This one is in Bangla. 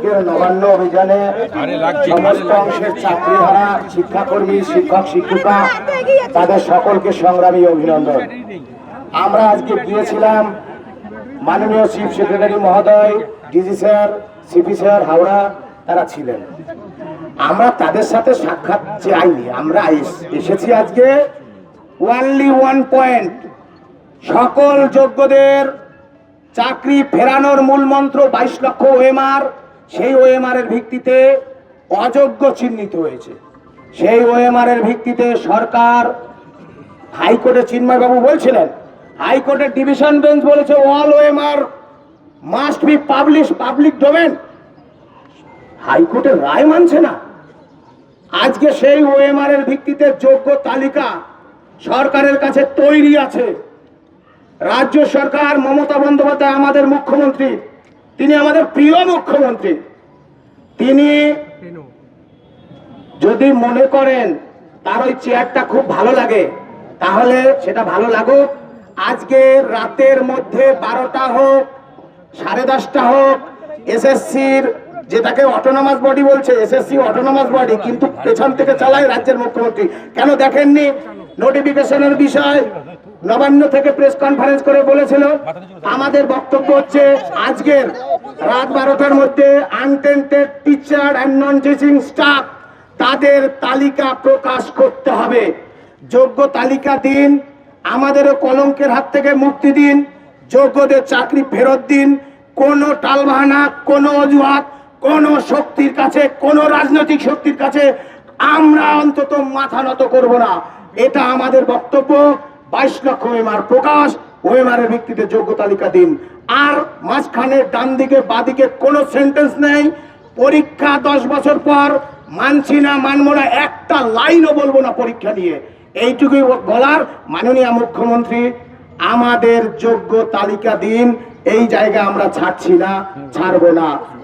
আজকের নবান্ন অভিযানে সমস্ত অংশের চাকরি হারা শিক্ষাকর্মী শিক্ষক শিক্ষিকা তাদের সকলকে সংগ্রামী অভিনন্দন। আমরা আজকে গিয়েছিলাম মাননীয় চিফ সেক্রেটারি মহোদয় DG sir CP sir Howrah তারা ছিলেন। আমরা তাদের সাথে সাক্ষাৎ চাইনি আমরা এস- এসেছি আজকে ওয়ানলি ওয়ান পয়েন্ট সকল যোগ্যদের চাকরি ফেরানোর মূল মন্ত্র বাইশ লক্ষ ওএমআর সেই ওএমআর এর ভিত্তিতে অযোগ্য চিহ্নিত হয়েছে। সেই ওএমআর এর ভিত্তিতে সরকার হাইকোর্টে চিন্ময়বাবু বলছিলেন, হাইকোর্টের ডিভিশন বেঞ্চ বলেছে all OMR must be publish public domain হাইকোর্টের রায় মানছে না। আজকে সেই ওএমআর এর ভিত্তিতে যোগ্য তালিকা সরকারের কাছে তৈরি আছে। রাজ্য সরকার মমতা বন্দ্যোপাধ্যায়, আমাদের মুখ্যমন্ত্রী তিনি আমাদের প্রিয় মুখ্যমন্ত্রী। তিনি যদি মনে করেন তার ওই চেয়ারটা খুব ভালো লাগে তাহলে সেটা ভালো লাগুক। আজকে রাতের মধ্যে বারোটা হোক সাড়ে দশটা হোক এসএসসির যেটাকে অটোনমাস বডি বলছে এসএসসি অটোনমাস বডি কিন্তু পেছন থেকে চালায় রাজ্যের মুখ্যমন্ত্রী। কেন দেখেননি? নোটিফিকেশনের বিষয় নবান্ন থেকে প্রেস কনফারেন্স করে বলেছিল। আমাদের বক্তব্য হচ্ছে, আজকের রাত বারোটার মধ্যে untainted teacher and non teaching staff তাদের তালিকা প্রকাশ করতে হবে। যোগ্য তালিকা দিন, আমাদেরও কলঙ্কের হাত থেকে মুক্তি দিন, যোগ্যদের চাকরি ফেরত দিন, কোনো টালবাহানা, কোনো অজুহাত, কোনো শক্তির কাছে, কোনো রাজনৈতিক শক্তির কাছে আমরা অন্তত মাথা নত করব না। এটা আমাদের বক্তব্য। বাইশ লক্ষ ওয়েমার প্রকাশ, ওয়েমারের ভিত্তিতে যোগ্য তালিকা দিন। আর মাঝখানে ডান দিকে বাদিকে কোনো সেন্টেন্স নেই। পরীক্ষা দশ বছর পর, মানছি না, মানবো না, একটা লাইনও বলব না পরীক্ষা নিয়ে। এইটুকুই বলার মাননীয় মুখ্যমন্ত্রী, আমাদের যোগ্য তালিকা দিন। এই জায়গা আমরা ছাড়ছি না, ছাড়বো না।